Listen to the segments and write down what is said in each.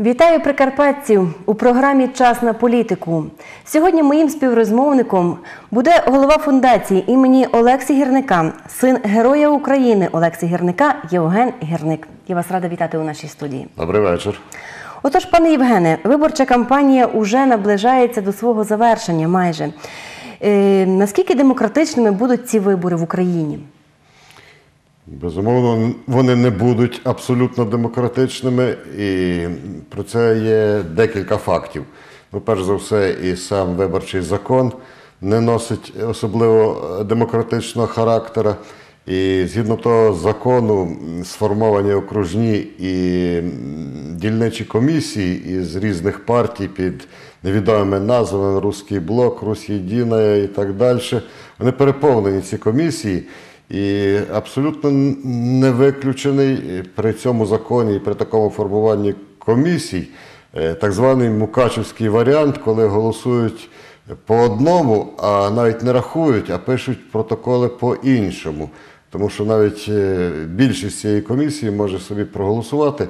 Вітаю прикарпатців у програмі Час на політику. Сьогодні моїм співрозмовником буде голова фундації імені Олексі Гірника, син Героя України Олексі Гірника Євген Гірник. Я вас рада вітати у нашій студії. Добрий вечір. Отож, пане Євгене, виборча кампанія уже наближається до свого завершення майже. Е, наскільки демократичними будуть ці вибори в Україні? Безумовно, вони не будуть абсолютно демократичними, і про це є декілька фактів. Ну, перш за все, і сам виборчий закон не носить особливо демократичного характера. І згідно того закону сформовані окружні і дільничі комісії із різних партій під невідомими назвами Руський блок, Русь Єдина і так далі. Вони переповнені ці комісії. І абсолютно не виключений при цьому законі і при такому формуванні комісій е, так званий Мукачевський варіант, коли голосують по одному, а навіть не рахують, а пишуть протоколи по-іншому. Тому що навіть е, більшість цієї комісії може собі проголосувати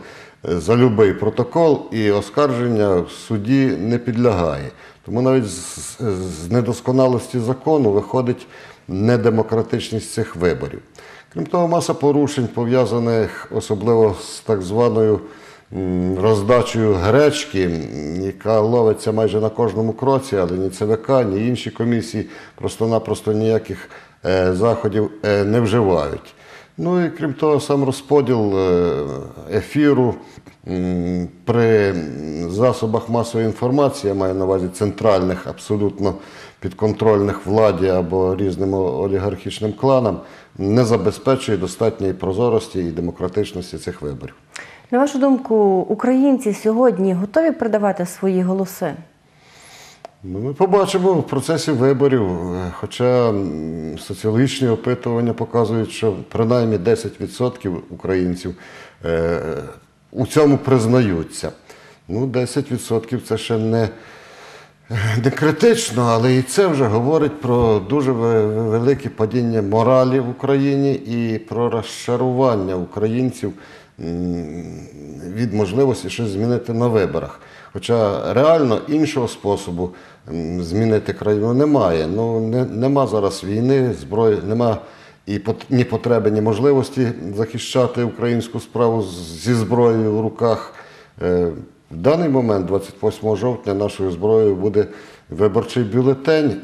е, за будь-який протокол, і оскарження в суді не підлягає. Тому навіть з недосконалості закону виходить недемократичність цих виборів. Крім того, маса порушень пов'язаних особливо з так званою роздачею гречки, яка ловиться майже на кожному кроці, але ні ЦВК, ні інші комісії просто-напросто ніяких е, заходів е, не вживають. Ну і крім того, сам розподіл е, ефіру при засобах масової інформації, я маю на увазі центральних, абсолютно підконтрольних владі або різним олігархічним кланам, не забезпечує достатньої прозорості і демократичності цих виборів. На вашу думку, українці сьогодні готові продавати свої голоси? Ну, Ми побачимо в процесі виборів, хоча соціологічні опитування показують, що принаймні 10% українців е, у цьому признаються. Ну, 10% це ще не не критично, але і це вже говорить про дуже велике падіння моралі в Україні і про розчарування українців від можливості щось змінити на виборах. Хоча реально іншого способу змінити країну немає. Ну, не, Нема зараз війни, зброї, нема і ні потреби, ні можливості захищати українську справу зі зброєю в руках. В даний момент, 28 жовтня, нашою зброєю буде виборчий бюлетень,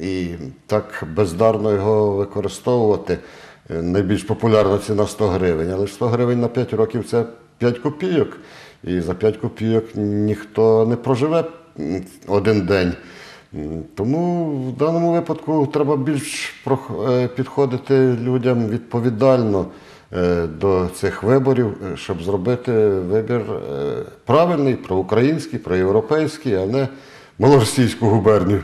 і так бездарно його використовувати. Е, найбільш популярна ціна 100 гривень, але 100 гривень на 5 років це 5 копійок. І за 5 копійок ніхто не проживе один день. Тому в даному випадку треба більш е, підходити людям відповідально. Е, до цих виборів, е, щоб зробити вибір е, правильний, проукраїнський, проєвропейський, а не малоросійську губернію.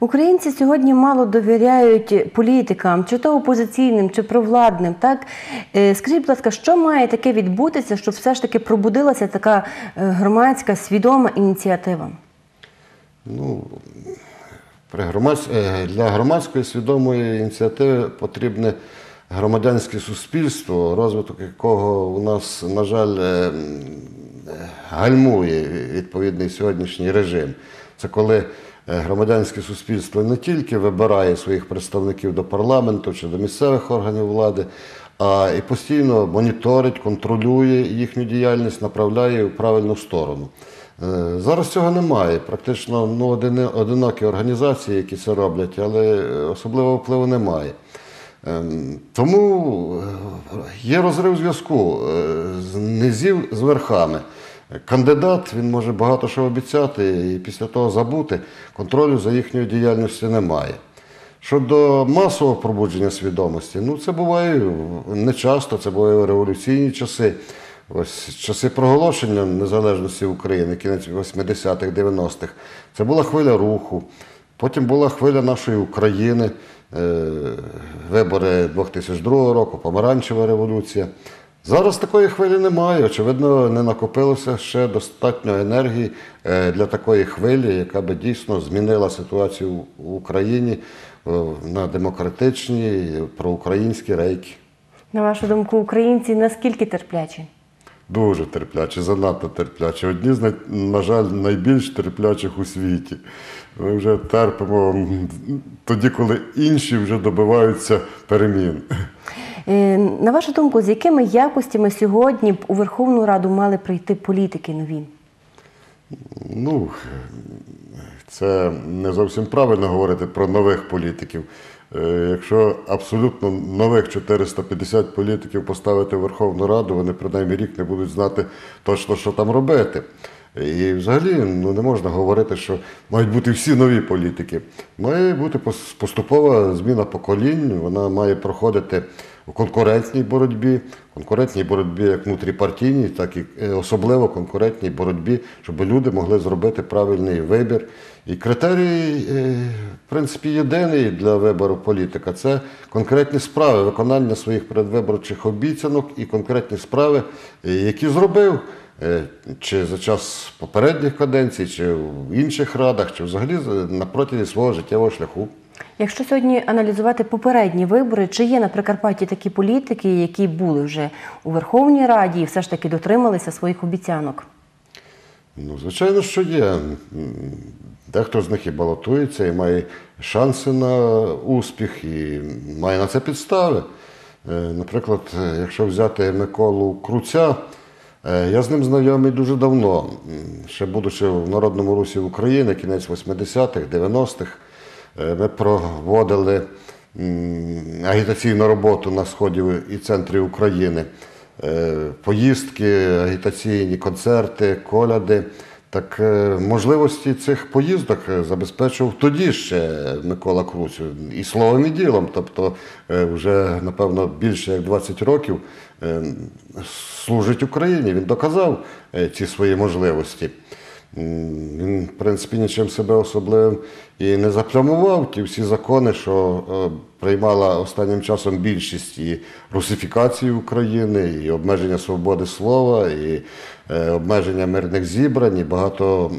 Українці сьогодні мало довіряють політикам, чи то опозиційним, чи провладним. Так скажіть, будь ласка, що має таке відбутися, щоб все ж таки пробудилася така громадська свідома ініціатива? Ну, при громадсь... Для громадської свідомої ініціативи потрібне громадянське суспільство, розвиток якого у нас, на жаль, е, гальмує відповідний сьогоднішній режим. Це коли е, громадянське суспільство не тільки вибирає своїх представників до парламенту чи до місцевих органів влади, а і постійно моніторить, контролює їхню діяльність, направляє у правильну сторону. Е, зараз цього немає. Практично ну, одинокі організації, які це роблять, але особливого впливу немає. Ем, тому е, є розрив зв'язку е, з низів з верхами. Кандидат він може багато що обіцяти і після того забути, контролю за їхньою діяльністю немає. Щодо масового пробудження свідомості, ну це буває не часто, це буває в революційні часи. Ось часи проголошення незалежності України, кінець 80-х, 90-х, це була хвиля руху. Потім була хвиля нашої України, вибори 2002 року, помаранчева революція. Зараз такої хвилі немає. Очевидно, не накопилося ще достатньо енергії е, для такої хвилі, яка би дійсно змінила ситуацію в Україні е, на демократичні, проукраїнські рейки. На вашу думку, українці наскільки терплячі? Дуже терплячі, занадто терплячі. Одні з, на жаль, найбільш терплячих у світі. Ми вже терпимо тоді, коли інші вже добиваються перемін. Е, На вашу думку, з якими якостями сьогодні б у Верховну Раду мали прийти політики нові? Ну, це не зовсім правильно говорити про нових політиків. Е, Якщо абсолютно нових 450 політиків поставити в Верховну Раду, вони принаймні рік не будуть знати точно, що там робити. І взагалі ну, не можна говорити, що мають бути всі нові політики. Має бути поступова зміна поколінь, вона має проходити у конкурентній боротьбі, конкурентній боротьбі як внутріпартійній, так і е, особливо конкурентній боротьбі, щоб люди могли зробити правильний вибір. І критерій, е, в принципі, єдиний для вибору політика це конкретні справи, виконання своїх передвиборчих обіцянок і конкретні справи, е, які зробив. Чи за час попередніх каденцій, чи в інших радах, чи взагалі за- на протязі свого життєвого шляху. Якщо сьогодні аналізувати попередні вибори, чи є на Прикарпатті такі політики, які були вже у Верховній Раді і все ж таки дотрималися своїх обіцянок? Ну, звичайно, що є. Дехто з них і балотується, і має шанси на успіх, і має на це підстави. Е, Наприклад, е, якщо взяти Миколу Круця, е, я з ним знайомий дуже давно, ще будучи в Народному русі України, кінець 80-х, 90-х, е, ми проводили агітаційну роботу на сході і центрі України. Е, Поїздки, агітаційні концерти, коляди. Так е, можливості цих поїздок е, забезпечував тоді ще Микола Круцю і словом, і ділом. Тобто е, вже, напевно, більше як 20 років е, служить Україні. Він доказав е, ці свої можливості. Він, в принципі, нічим себе особливим і не заплямував ті всі закони, що е, приймала останнім часом більшість і русифікації України, і обмеження свободи слова, і е, обмеження мирних зібрань, і багато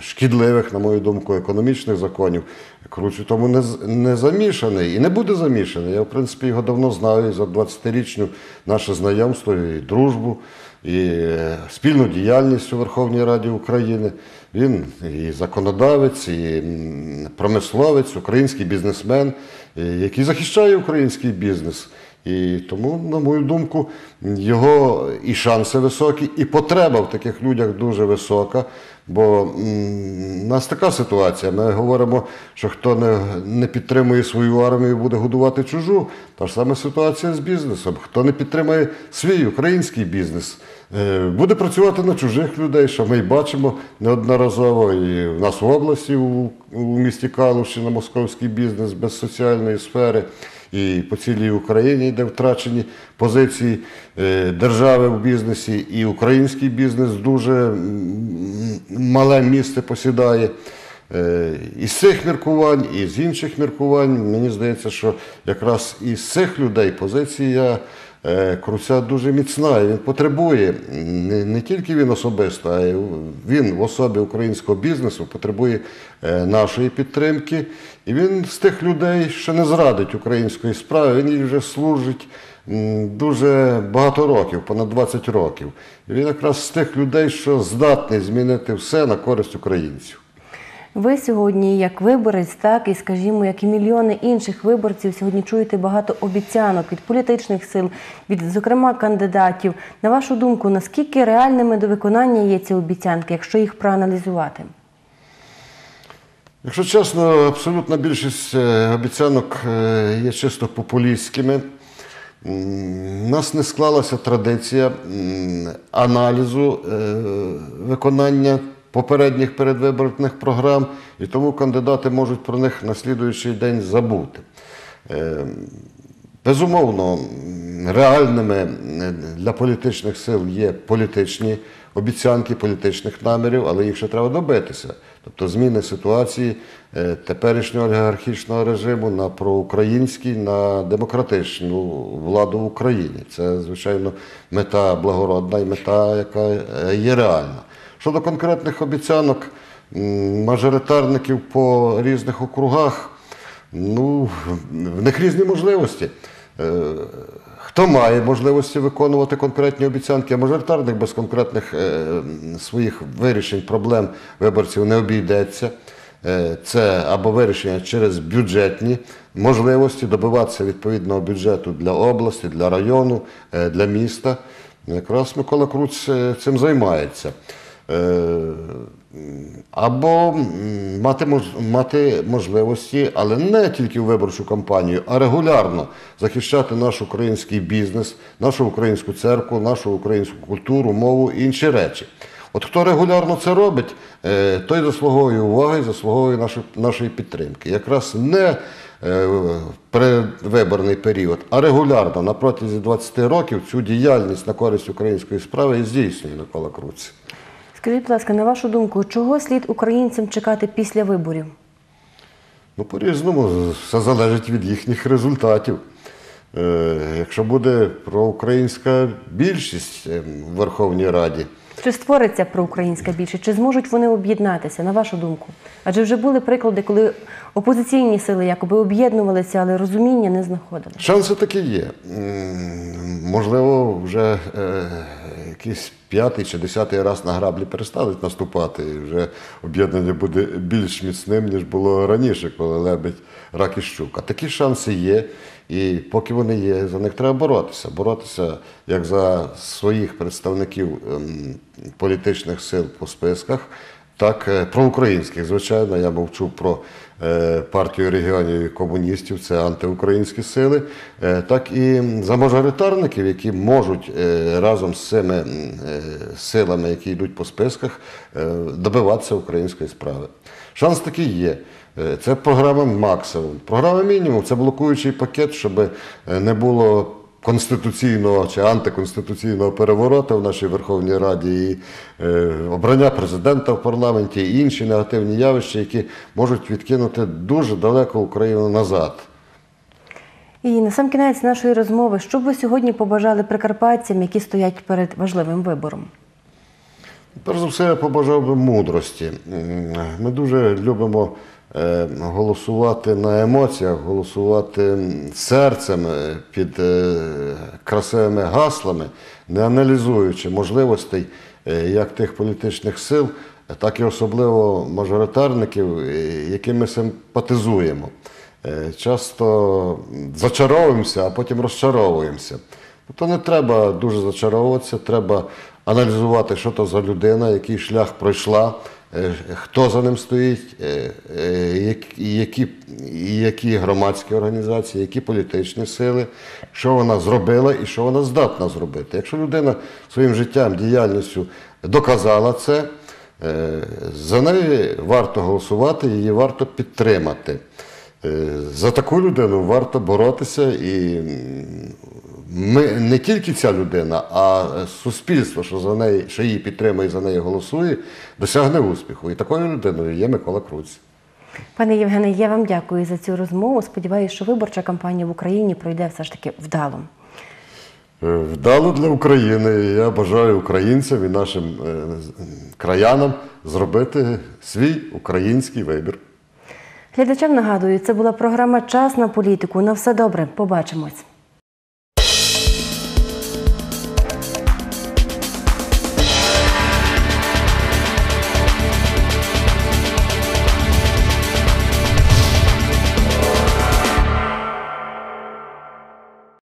шкідливих, на мою думку, економічних законів. Кручу тому не, не замішаний і не буде замішаний. Я, в принципі, його давно знаю і за 20-річну наше знайомство і дружбу і е, спільну діяльність у Верховній Раді України. Він і законодавець, і промисловець, український бізнесмен, е, який захищає український бізнес. І тому, на мою думку, його і шанси високі, і потреба в таких людях дуже висока. Бо у нас така ситуація. Ми говоримо, що хто не, не підтримує свою армію, буде годувати чужу. Та ж сама ситуація з бізнесом. Хто не підтримує свій український бізнес, буде працювати на чужих людей, що ми бачимо неодноразово і в нас в області, у, місті Калуші, московський бізнес без соціальної сфери. І по цілій Україні, де втрачені позиції е, держави в бізнесі, і український бізнес дуже мале місце посідає. Е, Із цих міркувань, і з інших міркувань, мені здається, що якраз із цих людей позиція е, Круця дуже міцна. Він потребує не, не тільки він особисто, а й він в особі українського бізнесу потребує е, нашої підтримки. І він з тих людей, що не зрадить української справи, він їй вже служить дуже багато років, понад 20 років. І він якраз з тих людей, що здатний змінити все на користь українців. Ви сьогодні, як виборець, так і скажімо, як і мільйони інших виборців, сьогодні чуєте багато обіцянок від політичних сил, від зокрема кандидатів. На вашу думку, наскільки реальними до виконання є ці обіцянки, якщо їх проаналізувати? Якщо чесно, абсолютна більшість е, обіцянок е, є чисто популістськими. У нас не склалася традиція аналізу е, виконання попередніх передвиборних програм, і тому кандидати можуть про них на слідуючий день забути. Е, Безумовно, реальними е, для політичних сил є політичні обіцянки політичних намірів, але їх ще треба добитися. Тобто зміни ситуації е, теперішнього олігархічного режиму на проукраїнський, на демократичну владу в Україні. Це, звичайно, мета благородна і мета, яка є реальна. Щодо конкретних обіцянок мажоритарників по різних округах. Ну, в них різні можливості. Е, Хто має можливості виконувати конкретні обіцянки, а мажоритарник без конкретних е, своїх вирішень проблем виборців не обійдеться. Е, Це або вирішення через бюджетні можливості добиватися відповідного бюджету для області, для району, для міста. Якраз Микола Круц е, цим займається. Е, Або мати, мати можливості, але не тільки в виборчу кампанію, а регулярно захищати наш український бізнес, нашу українську церкву, нашу українську культуру, мову і інші речі. От хто регулярно це робить, е, той заслуговує уваги, заслуговує нашої, підтримки. Якраз не е, в передвиборний період, а регулярно на протязі 20 років цю діяльність на користь української справи і здійснює Микола Круць. Скажіть, будь ласка, на вашу думку, чого слід українцям чекати після виборів? Ну, по-різному, все залежить від їхніх результатів. Е, якщо буде проукраїнська більшість е, в Верховній Раді, Чи створиться проукраїнська більшість? Чи зможуть вони об'єднатися, на вашу думку? Адже вже були приклади, коли опозиційні сили якоби об'єднувалися, але розуміння не знаходили. шанси такі є. Можливо, вже е, якийсь п'ятий чи десятий раз на граблі перестануть наступати, і вже об'єднання буде більш міцним, ніж було раніше, коли лебедь, рак і щука. Такі шанси є, і поки вони є, за них треба боротися. Боротися як за своїх представників ем, політичних сил по списках, так, е, проукраїнських, звичайно, я мовчу про е, партію регіонів комуністів, це антиукраїнські сили, е, так і за мажоритарників, які можуть е, разом з цими силами, які йдуть по списках, добиватися української справи. Шанс такий є. Це програма максимум. Програма мінімум це блокуючий пакет, щоб не було конституційного чи антиконституційного перевороту в нашій Верховній Раді, і е, обрання президента в парламенті, і інші негативні явища, які можуть відкинути дуже далеко Україну назад. І на сам кінець нашої розмови, що б ви сьогодні побажали прикарпатцям, які стоять перед важливим вибором? Перш за все, я побажав би мудрості. Ми дуже любимо голосувати на емоціях, голосувати серцем е, під е, красивими гаслами, не аналізуючи можливостей е, як тих політичних сил, так і особливо мажоритарників, е, яким ми симпатизуємо. Е, Часто зачаровуємося, а потім розчаровуємося. То не треба дуже зачаровуватися, треба аналізувати, що то за людина, який шлях пройшла, е, хто за ним стоїть, е, е, які, які громадські організації, які політичні сили, що вона зробила і що вона здатна зробити. Якщо людина своїм життям, діяльністю доказала це, е, за неї варто голосувати, її варто підтримати. Е, За таку людину варто боротися і ми не тільки ця людина, а суспільство, що за неї, що її підтримує і за неї голосує, досягне успіху. І такою людиною є Микола Круць. Пане Євгене, я вам дякую за цю розмову. Сподіваюся, що виборча кампанія в Україні пройде все ж таки вдало. Е, Вдало для України. Я бажаю українцям і нашим е, краянам зробити свій український вибір. Глядачам нагадую, це була програма Час на політику. На все добре. Побачимось.